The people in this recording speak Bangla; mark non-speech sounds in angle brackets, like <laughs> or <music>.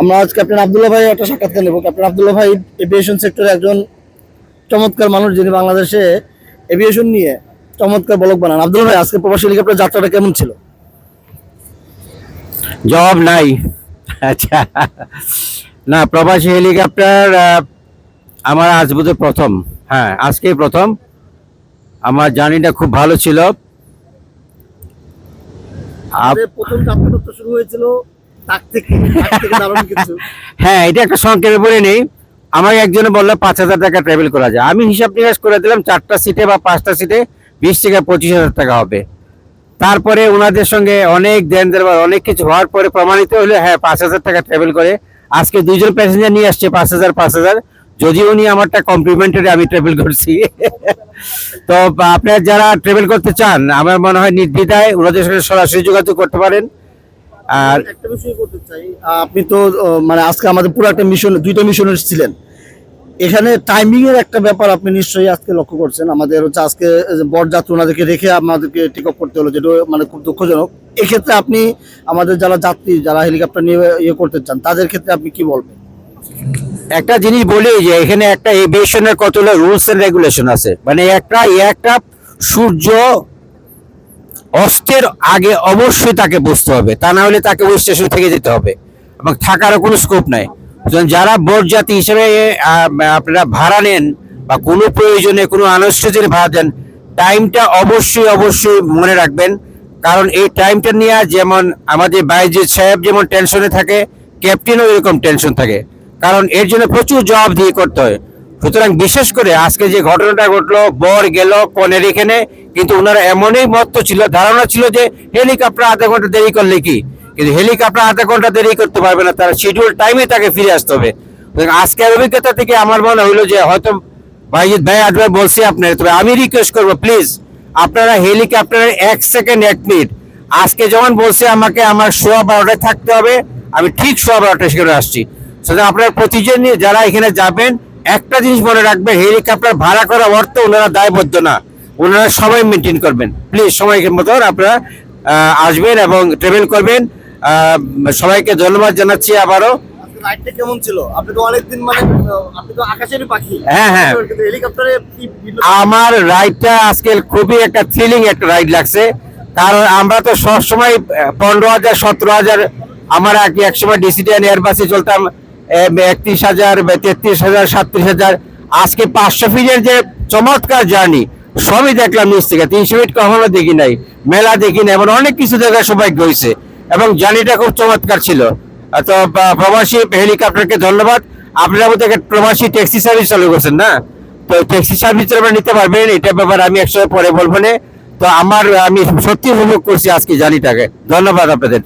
আমরা আজ ক্যাপ্টেন আবদুল্লাহ ভাই একটা সাক্ষাৎকার নেব। ক্যাপ্টেন আবদুল্লাহ ভাই এভিয়েশন সেক্টরে একজন চমৎকার মানুষ যিনি বাংলাদেশে এভিয়েশন নিয়ে চমৎকার বলক বানান। আবদুল্লাহ ভাই আজকে প্রবাসী হেলিকপ্টার যাত্রাটা কেমন ছিল? জবাব নাই। আচ্ছা। না প্রবাসী হেলিকপ্টার আমার আজ বোধহয় প্রথম। হ্যাঁ আজকেই প্রথম। আমার জার্নিটা খুব ভালো ছিল। প্রথম যাত্রাটা তো শুরু হয়েছিল হ্যাঁ এটা একটা সংক্ষেপে বলে নেই। আমাকে একজনে বলল, পাঁচ হাজার টাকা ট্রাভেল করা যায়। আমি হিসাব নিকাশ করে দিলাম, চারটা সিটে বা পাঁচটা সিটে বিশ থেকে পঁচিশ হাজার টাকা হবে। তারপরে ওনাদের সঙ্গে অনেক দেন দেওয়ার অনেক কিছু হওয়ার পরে প্রমাণিত হলো হ্যাঁ পাঁচ হাজার টাকা ট্রাভেল করে। আজকে দুইজন প্যাসেঞ্জার নিয়ে আসছে পাঁচ হাজার পাঁচ হাজার। যদি উনি আমারটা কমপ্লিমেন্টারি আমি ট্রাভেল করছি। <laughs> তো আপনার যারা ট্রাভেল করতে চান, আমার মনে হয় নির্দ্বিধায় ওনাদের সঙ্গে সরাসরি যোগাযোগ করতে পারেন। আর একটা বিষয় করতে চাই। আপনি তো মানে আজকে আমাদের পুরো একটা মিশন দুইটা মিশনের ছিলেন। এখানে টাইমিং এর একটা ব্যাপার আপনি নিশ্চয়ই আজকে লক্ষ্য করছেন। আমাদের হচ্ছে আজকে বরযাত্রী ওনাদেরকে রেখে আমাদেরকে টেক অফ করতে হলো যেটা মানে খুব দুঃখজনক। এক্ষেত্রে আপনি আমাদের যারা যাত্রী যারা হেলিকপ্টার নিয়ে ইয়ে করতে চান তাদের ক্ষেত্রে আপনি কি বলবেন? একটা জিনিস বলি যে এখানে একটা এভিয়েশনের কতগুলো রুলস এন্ড রেগুলেশন আছে। মানে একটা একটা সূর্য অস্তের আগে অবশ্যই তাকে বুঝতে হবে। তা না হলে তাকে ওই স্টেশন থেকে যেতে হবে। এবং থাকারও কোনো স্কোপ নাই। যারা বরযাত্রী হিসেবে আপনারা ভাড়া নেন বা কোনো প্রয়োজনে কোনো আনুষ্ঠানিক ভাড়া দেন টাইমটা অবশ্যই অবশ্যই মনে রাখবেন। কারণ এই টাইমটা নিয়ে যেমন আমাদের বাইজিৎ সাহেব যেমন টেনশনে থাকে ক্যাপ্টেনও এরকম টেনশন থাকে। কারণ এর জন্য প্রচুর জবাব দিয়ে করতে হয়। সুতরাং বিশেষ করে আজকে যে ঘটনাটা ঘটলো, বর গেল কনের এখানে, কিন্তু ওনারা এমনই মত্ত ছিল, ধারণা ছিল যে হেলিকপ্টার আধা ঘণ্টা দেরি করলে কি? কিন্তু হেলিকপ্টার আধা ঘণ্টা দেরি করতে পারবে না, তার শিডিউল টাইমে তাকে ফিরে আসতে হবে। আজকের অভিজ্ঞতা থেকে আমার মনে হইল যে হয়তো ভাইজিৎ ভাই আটবার বলছি আপনার তবে আমি রিকোয়েস্ট করব প্লিজ আপনারা হেলিকপ্টারের এক সেকেন্ড এক মিনিট আজকে যেমন বলছে আমাকে আমার সোয়া বারোটায় থাকতে হবে, আমি ঠিক সোয়া বারোটায় সেখানে আসছি। সুতরাং আপনার প্রতিজন যারা এখানে যাবেন একটা জিনিস মনে রাখবেন হেলিকপ্টার ভাড়া করা অর্থ ওনারা দায়বদ্ধ না। ওনারা সবাই মেনটেন করবেন। প্লিজ সময়কে মতন আপনারা আসবেন এবং ট্রাভেল করবেন। সবাইকে ধন্যবাদ জানাচ্ছি আবারও। রাইডটা কেমন ছিল? আপনি তো অনেকদিন মানে আপনি তো আকাশেরই পাখি। হ্যাঁ, হ্যাঁ। হেলিকপ্টারে আমার রাইডটা আজকে খুবই একটা থ্রিলিং একটা রাইড লাগছে। কারণ আমরা তো সবসময় পনেরো হাজার সতেরো হাজার আমার আগে এক সময় ডিসিডিয়ান এয়ারবাসে চলতাম। একত্রিশ হাজার তেত্রিশ হাজার, সাতত্রিশ হাজার। আজকে পাঁচশো ফিটের যে চমৎকার জার্নি, সবই দেখলাম নিচ থেকে। তিনশো ফিট কখনো দেখি নাই, মেলা দেখি নাই, এমন অনেক কিছু দেখার সৌভাগ্য হয়েছে। এবং জার্নিটা খুব চমৎকার ছিল। তো প্রবাসী হেলিকপ্টারকে ধন্যবাদ। আপনারা একটা প্রবাসী ট্যাক্সি সার্ভিস চালু করছেন না? তো ট্যাক্সি সার্ভিস আপনারা নিতে পারবেন, এটা ব্যাপারে আমি একসঙ্গে পরে বলব না। তো আমার, আমি সত্যি উপভোগ করছি আজকে জার্নিটাকে। ধন্যবাদ আপনাদের।